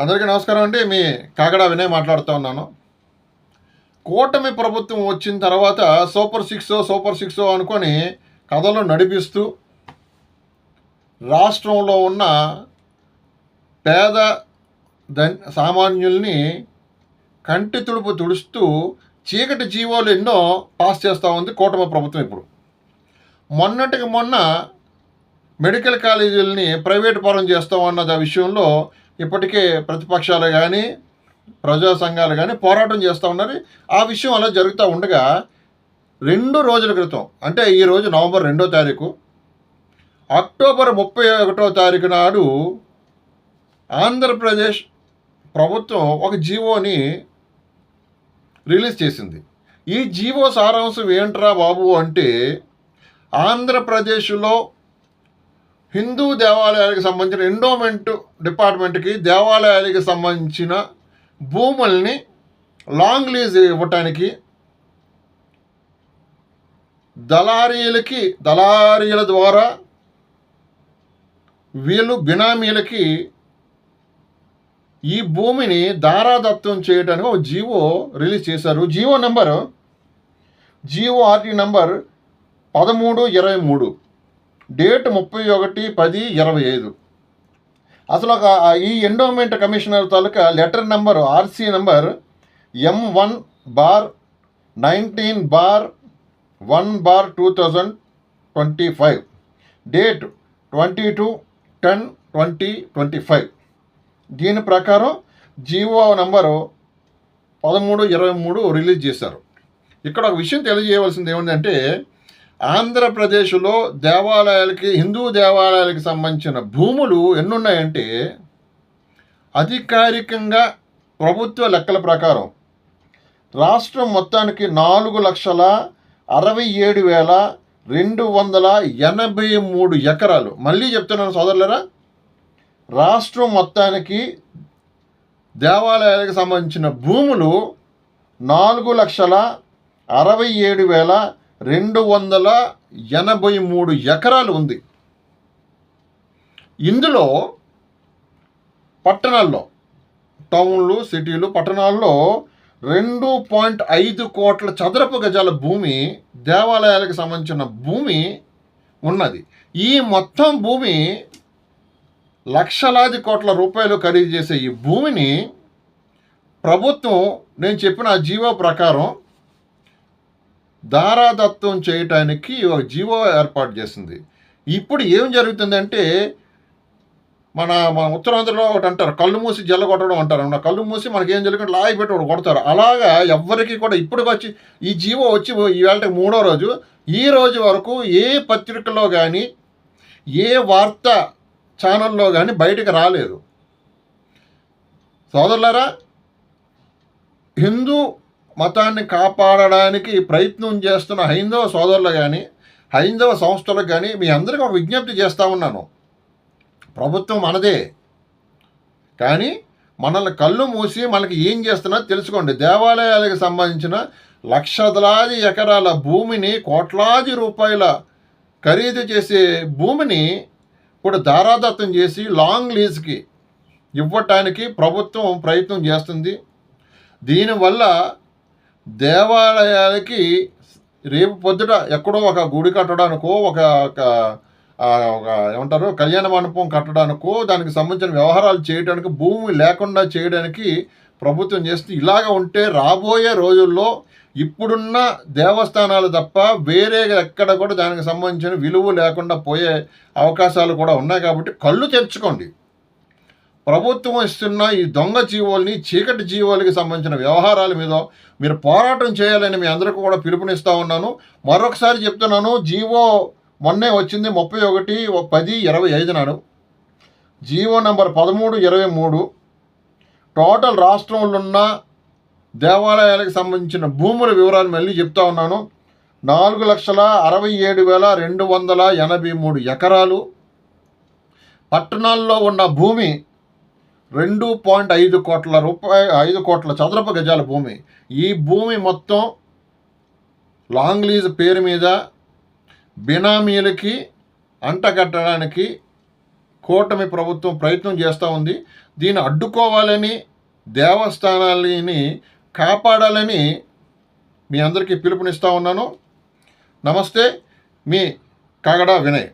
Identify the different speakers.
Speaker 1: అందరికీ నమస్కారం అండి. మీ కాగడా వినయ్ మాట్లాడుతూ ఉన్నాను. కూటమి ప్రభుత్వం వచ్చిన తర్వాత సూపర్ సిక్స్ సూపర్ సిక్స్ అనుకొని కథలు నడిపిస్తూ రాష్ట్రంలో ఉన్న పేద సామాన్యుల్ని కంటి తుడుపు తుడుస్తూ చీకటి జీవోలు ఎన్నో పాస్ చేస్తూ ఉంది కూటమి ప్రభుత్వం ఇప్పుడు. మొన్నటికి మొన్న మెడికల్ కాలేజీలని ప్రైవేట్ పరం చేస్తామన్న విషయంలో ఇప్పటికే ప్రతిపక్షాలు కానీ ప్రజా సంఘాలు కానీ పోరాటం చేస్తూ ఉన్నారు. ఆ విషయం అలా జరుగుతూ ఉండగా రెండు రోజుల క్రితం అంటే ఈరోజు నవంబర్ రెండో తారీఖు అక్టోబర్ ముప్పై ఒకటో తారీఖు నాడు ఆంధ్రప్రదేశ్ ప్రభుత్వం ఒక జీవోని రిలీజ్ చేసింది. ఈ జీవో సారాంశం ఏంట్రా బాబు అంటే ఆంధ్రప్రదేశ్లో హిందూ దేవాలయాలకు సంబంధించిన ఎండోమెంట్ డిపార్ట్మెంట్కి దేవాలయాలకు సంబంధించిన భూముల్ని లాంగ్ లీజ్ ఇవ్వటానికి దళారీలకి దళారీల ద్వారా వీళ్ళు బినామీలకి ఈ భూమిని దారాదత్తం చేయడానికి ఒక జీవో రిలీజ్ చేశారు. GO number GO RT number పదమూడు ఇరవై మూడు. డేట్ ముప్పై ఒకటి పది ఇరవై ఐదు. అసలు ఒక ఈ ఎండోమెంట్ కమిషనర్ తాలూకా letter number RC number M one bar nineteen bar one bar two thousand twenty five. Date twenty two ten twenty twenty five. దీని ప్రకారం జీవో నంబరు పదమూడు ఇరవై మూడు రిలీజ్ చేశారు. ఇక్కడ ఒక విషయం తెలియజేయవలసింది ఏమిటంటే ఆంధ్రప్రదేశ్లో దేవాలయాలకి హిందూ దేవాలయాలకు సంబంధించిన భూములు ఎన్నున్నాయంటే అధికారికంగా ప్రభుత్వ లెక్కల ప్రకారం రాష్ట్రం మొత్తానికి నాలుగు లక్షల అరవై ఏడు వేల రెండు వందల ఎనభై మూడు ఎకరాలు. మళ్ళీ చెప్తున్నాను సోదరులరా రాష్ట్రం మొత్తానికి దేవాలయాలకు సంబంధించిన భూములు నాలుగు లక్షల అరవై ఏడు వేల రెండు వందల ఎనభై మూడు ఎకరాలు ఉంది. ఇందులో పట్టణాల్లో టౌన్లు సిటీలు పట్టణాల్లో రెండు పాయింట్ ఐదు కోట్ల చదరపు గజాల భూమి దేవాలయాలకు సంబంధించిన భూమి ఉన్నది. ఈ మొత్తం భూమి లక్షలాది కోట్ల రూపాయలు ఖరీదు చేసే ఈ భూమిని ప్రభుత్వం నేను చెప్పిన జీవో ప్రకారం దారాదత్వం చేయటానికి ఒక జీవో ఏర్పాటు చేసింది. ఇప్పుడు ఏం జరుగుతుందంటే మన మన ఉత్తరాంధ్రలో ఒకటి అంటారు కళ్ళు మూసి జల్ల కొట్టడం అంటారు. మన కళ్ళు మూసి మనకి ఏం జరుగుతుంది లాగి పెట్టి ఒకటి కొడతారు. అలాగా ఎవ్వరికి కూడా ఇప్పటికి వచ్చి ఈ జీవో వచ్చి ఈవేళకి మూడో రోజు ఈ రోజు వరకు ఏ పత్రికలో కానీ ఏ వార్త ఛానల్లో కానీ బయటకు రాలేదు. సోదరులారా హిందూ మతాన్ని కాపాడడానికి ప్రయత్నం చేస్తున్న హైందవ సోదరులు కానీ హైందవ సంస్థలకు కానీ మీ అందరికీ ఒక విజ్ఞప్తి చేస్తూ ఉన్నాను. ప్రభుత్వం మనదే. కానీ మనల్ని కళ్ళు మూసి మనకి ఏం చేస్తున్నా తెలుసుకోండి. దేవాలయాలకు సంబంధించిన లక్షలాది ఎకరాల భూమిని కోట్లాది రూపాయల ఖరీదు చేసే భూమిని ఇప్పుడు దారాదత్తం చేసి లాంగ్ లీజ్కి ఇవ్వటానికి ప్రభుత్వం ప్రయత్నం చేస్తుంది. దీనివల్ల దేవాలయాలకి రేపు పొద్దుట ఎక్కడో ఒక గుడి కట్టడానికో ఒక ఒక ఏమంటారు కళ్యాణ మండపం కట్టడానికో దానికి సంబంధించిన వ్యవహారాలు చేయడానికి భూమి లేకుండా చేయడానికి ప్రభుత్వం చేస్తుంది. ఇలాగ ఉంటే రాబోయే రోజుల్లో ఇప్పుడున్న దేవస్థానాలు తప్ప వేరే ఎక్కడ కూడా దానికి సంబంధించిన విలువ లేకుండా పోయే అవకాశాలు కూడా ఉన్నాయి కాబట్టి కళ్ళు తెరుచుకోండి. ప్రభుత్వం ఇస్తున్న ఈ దొంగ జీవోల్ని చీకటి జీవోలకి సంబంధించిన వ్యవహారాల మీద మీరు పోరాటం చేయాలని మీ అందరికీ కూడా పిలుపునిస్తూ ఉన్నాను. మరొకసారి చెప్తున్నాను జీవో మొన్నే వచ్చింది ముప్పై ఒకటి పది ఇరవై ఐదు నాడు. జీవో నంబర్ పదమూడు ఇరవై మూడు. టోటల్ రాష్ట్రంలో ఉన్న దేవాలయాలకు సంబంధించిన భూముల వివరాలు మళ్ళీ చెప్తా ఉన్నాను. నాలుగు లక్షల అరవై ఏడు వేల రెండు వందల ఎనభై మూడు ఎకరాలు. పట్టణాల్లో ఉన్న భూమి రెండు పాయింట్ ఐదు కోట్ల రూపాయ ఐదు కోట్ల చదరపు గజాల భూమి. ఈ భూమి మొత్తం లాంగ్ లీజ్ పేరు మీద బినామీలకి అంటగట్టడానికి కూటమి ప్రభుత్వం ప్రయత్నం చేస్తూ ఉంది. దీన్ని అడ్డుకోవాలని దేవస్థానాలని కాపాడాలని మీ అందరికీ పిలుపునిస్తూ ఉన్నాను. నమస్తే మీ కగడ వినయ్.